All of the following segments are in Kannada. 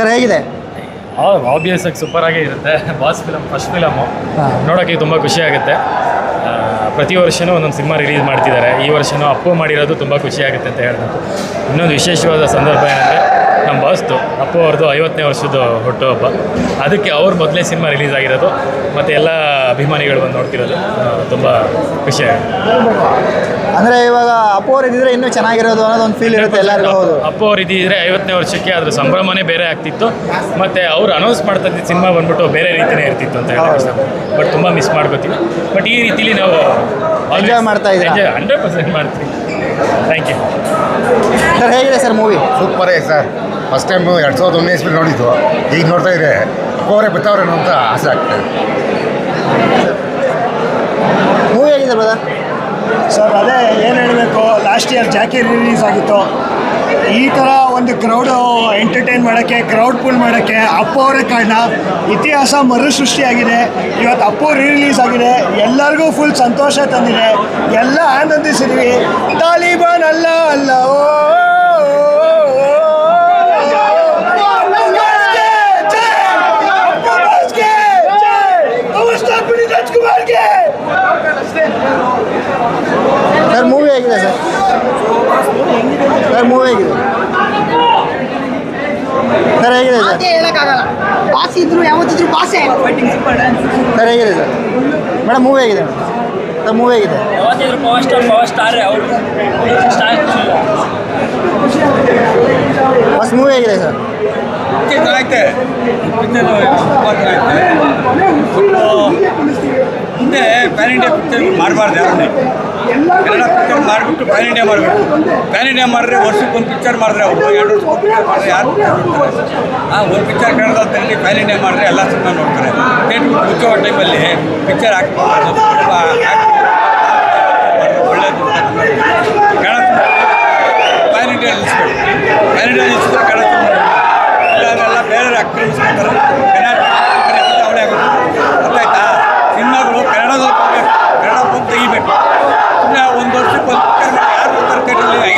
ಸರ್ ಹೇಗಿದೆ? ಆಬ್ವಿಯಸ್ ಆಗಿ ಸೂಪರ್ ಆಗೇ ಇರುತ್ತೆ. Boss film first film. ನೋಡೋಕ್ಕೆ ತುಂಬ ಖುಷಿ ಆಗುತ್ತೆ. ಪ್ರತಿ ವರ್ಷವೂ ಒಂದೊಂದು ಸಿನಿಮಾ ರಿಲೀಸ್ ಮಾಡ್ತಿದ್ದಾರೆ. ಈ ವರ್ಷವೂ ಅಪ್ಪು ಮಾಡಿರೋದು ತುಂಬ ಖುಷಿ ಆಗುತ್ತೆ ಅಂತ ಹೇಳ್ಬೇಕು ಇನ್ನೊಂದು ವಿಶೇಷವಾದ ಸಂದರ್ಭ ಏನಂದರೆ ನಮ್ಮ ಬಾಸ್ದು ಅಪ್ಪು ಅವ್ರದ್ದು ಐವತ್ತನೇ ವರ್ಷದ ಹುಟ್ಟುಹಬ್ಬ ಅದಕ್ಕೆ ಅವ್ರ ಮೊದಲೇ ಸಿನಿಮಾ ರಿಲೀಸ್ ಆಗಿರೋದು. ಮತ್ತು ಎಲ್ಲ ಅಭಿಮಾನಿಗಳು ಬಂದು ನೋಡ್ತಿರೋದು. ತುಂಬ ಖುಷಿ ಅಂದರೆ ಇವಾಗ ಅಪ್ಪು ಅವ್ರು ಇದ್ದಿದ್ರೆ ಇನ್ನೂ ಚೆನ್ನಾಗಿರೋದು ಅನ್ನೋದು ಒಂದು ಫೀಲ್ ಇರುತ್ತೆ ಎಲ್ಲರಿಗೂ ಹೌದು. ಅಪ್ಪು ಅವ್ರು ಇದ್ದಿದ್ರೆ ಐವತ್ತನೇ ವರ್ಷಕ್ಕೆ ಅದ್ರ ಸಂಭ್ರಮನೇ ಬೇರೆ ಆಗ್ತಿತ್ತು. ಮತ್ತು ಅವ್ರು ಅನೌನ್ಸ್ ಮಾಡ್ತಾ ಇದ್ದ ಸಿನಿಮಾ ಬಂದ್ಬಿಟ್ಟು ಬೇರೆ ರೀತಿನೇ ಇರ್ತಿತ್ತು ಅಂತ ಹೇಳಿ ಬಟ್ ತುಂಬ ಮಿಸ್ ಮಾಡ್ಕೋತೀವಿ. ಬಟ್ ಈ ರೀತಿಲಿ ನಾವು ಎಂಜಾಯ್ ಮಾಡ್ತಾ ಇದ್ದೀರಾ? ಹಂಡ್ರೆಡ್ ಪರ್ಸೆಂಟ್ ಮಾಡ್ತೀವಿ. ಥ್ಯಾಂಕ್ ಯು ಸರ್ ಹೇಗಿದೆ sir movie super sir first time ಎರಡು ಸಾವಿರದ ಒಂದನೇ ಇಸ್ವಿ ನೋಡಿದ್ದು. ಈಗ ನೋಡ್ತಾ ಇದ್ರೆ ಕೋರೆ ಬರ್ತಾವ್ರೇನೋ ಅಂತ ಆಸೆ ಆಗ್ತದೆ ಮೂವಿ ಹೇಗಿದೆ ಬ್ರದರ್ ಸರ್ ಅದೇ ಏನು ಹೇಳಬೇಕು ಲಾಸ್ಟ್ ಇಯರ್ ಜಾಕಿ ರಿಲೀಸ್ ಆಗಿತ್ತು. ಈ ಥರ ಒಂದು ಕ್ರೌಡು ಎಂಟರ್ಟೈನ್ ಮಾಡೋಕ್ಕೆ ಕ್ರೌಡ್ ಪುಲ್ ಮಾಡೋಕ್ಕೆ ಅಪ್ಪ ಅವರೇ ಕಾರಣ ಇತಿಹಾಸ ಮರುಸೃಷ್ಟಿಯಾಗಿದೆ. ಇವತ್ತು ಅಪ್ಪು ರಿಲೀಸ್ ಆಗಿದೆ. ಎಲ್ಲರಿಗೂ ಫುಲ್ ಸಂತೋಷ ತಂದಿದೆ. ಎಲ್ಲ ಆನಂದಿಸಿದ್ವಿ. ತಾಲಿಬಾನ್ ಅಲ್ಲ ಅಲ್ಲ ಓ ರಾಜ್ಕುಮಾರ್ಗೆ ಸರ್ ಮೂವಿ ಹೇಗಿದೆ ಸರ್ ಸರ್ ಮೂವಿ ಹೇಗಿದೆ ಸರ್ ಹೇಗಿದೆ ಸರ್? ಅದೇ ಹೇಳಕ್ಕಾಗಲ್ಲ. ಬಾಸ್ ಇದ್ರು ಯಾವತ್ತಿದ್ರು ಬಾಸೇ ಸರ್ ಹೇಗಿದೆ ಸರ್? ಮೇಡಮ್ ಮೂವಿ ಹೇಗಿದೆ? ಸರ್ ಮೂವಿ ಹೇಗಿದೆ? ಯಾವತ್ತಿದ್ರು ಪವರ್ ಸ್ಟಾರ್ ಪವರ್ ಸ್ಟಾರ್ ಅವರು. ಸ್ಟಾರ್ ಫಸ್ಟ್ ಮೂವಿ ಹೇಗಿದೆ ಸರ್? ಚೆನ್ನಾಗೈತೆ ಮುಂದೆ ಪ್ಯಾನ್ ಇಂಡಿಯಾ ಪಿಕ್ಚರ್ ಮಾಡಬಾರ್ದು ಯಾರನ್ನೇ. ಕನ್ನಡ ಪಿಕ್ಚರ್ ಮಾಡಿಬಿಟ್ಟು ಪ್ಯಾನ್ ಇಂಡಿಯಾ ಮಾಡಬೇಕು. ಪ್ಯಾನ್ ಇಂಡಿಯಾ ಮಾಡಿದ್ರೆ ವರ್ಷಕ್ಕೆ ಒಂದು ಪಿಕ್ಚರ್ ಮಾಡಿದ್ರೆ ಅವರು ಎರಡು ವರ್ಷ ಪಿಕ್ಚರ್ ಮಾಡಿದ್ರೆ ಯಾರು ಆ, ಒಂದು ಪಿಕ್ಚರ್ ಕನ್ನಡದಲ್ಲಿ ಪ್ಯಾನ್ ಇಂಡಿಯಾ ಮಾಡಿದ್ರೆ ಎಲ್ಲ ಸಿನಿಮಾ ನೋಡ್ತಾರೆ. ಥಿಯೇಟ್ರ್ ಮುಚ್ಚೋ ಟೈಮಲ್ಲಿ ಪಿಕ್ಚರ್ ಹಾಕ್ಬೋದು ತುಂಬ ಒಳ್ಳೆಯದು ಕನ್ನಡ ಪ್ಯಾನ್ ಇಂಡಿಯಾ ನಿಲ್ಲಿಸ್ಬೇಕು ಪ್ಯಾನ್ ಇಂಡಿಯಾ ನಿಲ್ಲಿಸಿದ್ರೆ ಕನ್ನಡ ಇಲ್ಲಾಂದ್ರೆಲ್ಲ ಬೇರೆ ಆಕ್ರಮಿಸ್ಕೊತಾರೆ ಕನ್ನಡ ಅವಳೇ ಆಗುತ್ತೆ ಗೊತ್ತಾಯ್ತಾ ಸಿನಿಮಾಗಳು ಕನ್ನಡದಲ್ಲಿ ಬರಬೇಕು ಕನ್ನಡ ಬಂದು ತೆಗಿಬೇಕು ಸುಮ್ಮನೆ ಒಂದು ವರ್ಷಕ್ಕೆ ಒಂದು ಪಿಕ್ಚರ್ ಮಾಡಿ ಯಾರು ಬರ್ತಾರೆ ಥಿಯೇಟ್ರಲ್ಲಿ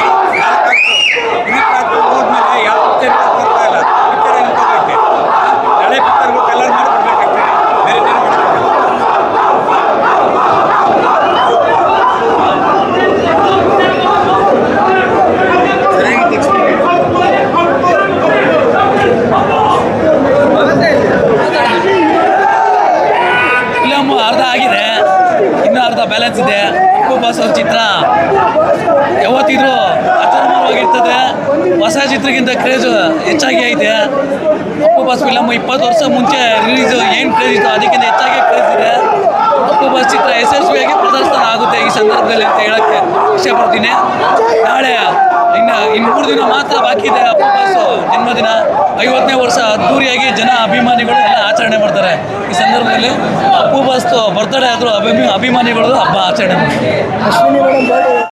ನಾಲ್ಕು ಹೋದ್ಮೇಲೆ ಯಾವ ಪಿಕ್ಚರ್ ಬರ್ತಾ ಇಲ್ಲ ಪಿಕ್ಚರ್ ನಿಂತೋಗೈತೆ ಹಳೆ ಪಿಕ್ಚರ್ಗಳು ಕಲರ್ ಮಾಡ್ಕೊಡ್ಬೇಕಷ್ಟೇ ಬೇರೆ ಬೇರೆ ಮಾಡ್ಕೊಬೇಕು ಫಿಲಮ್ ಅರ್ಧ ಆಗಿದೆ ಇನ್ನೂ ಅರ್ಧ ಬ್ಯಾಲೆನ್ಸ್ ಇದೆ ಅಪ್ಪು ಬಸವ ಚಿತ್ರ. ಯಾವತ್ತಿದ್ರು ಅಚಾರವಾಗಿರ್ತದೆ ಹೊಸ ಚಿತ್ರಕ್ಕಿಂತ ಕ್ರೇಜ್ ಹೆಚ್ಚಾಗಿ ಐತೆ. ಅಪ್ಪು ಬಾಸ್ ಫಿಲಮ್ ಇಪ್ಪತ್ತು ವರ್ಷ ಮುಂಚೆ ರಿಲೀಸ್ ಏನು ಕ್ರೇಜ್ ಇತ್ತು? ಅದಕ್ಕಿಂತ ಹೆಚ್ಚಾಗಿ ಕ್ರೇಜ್ ಇದೆ. ಅಪ್ಪು ಬಾಸ್ ಚಿತ್ರ ಯಶಸ್ವಿಯಾಗಿ ಆಗುತ್ತೆ ಈ ಸಂದರ್ಭದಲ್ಲಿ ಅಂತ ಹೇಳಕ್ಕೆ ಇಷ್ಟಪಡ್ತೀನಿ. ನಾಳೆ ಇನ್ನು ಇನ್ನು ಮೂರು ದಿನ ಮಾತ್ರ ಬಾಕಿ ಇದೆ. ಅಪ್ಪು ಬಾಸ್ ಜನ್ಮದಿನ ಐವತ್ತನೇ ವರ್ಷ ಅದ್ದೂರಿಯಾಗಿ ಜನ ಅಭಿಮಾನಿಗಳು ಎಲ್ಲ ಆಚರಣೆ ಮಾಡ್ತಾರೆ. ಈ ಸಂದರ್ಭದಲ್ಲಿ ಅಪ್ಪು ಬಸ್ ಬರ್ತಡೇ ಆದರೂ ಅಭಿಮಾನಿಗಳು ಹಬ್ಬ ಆಚರಣೆ ಮಾಡ್ತಾರೆ.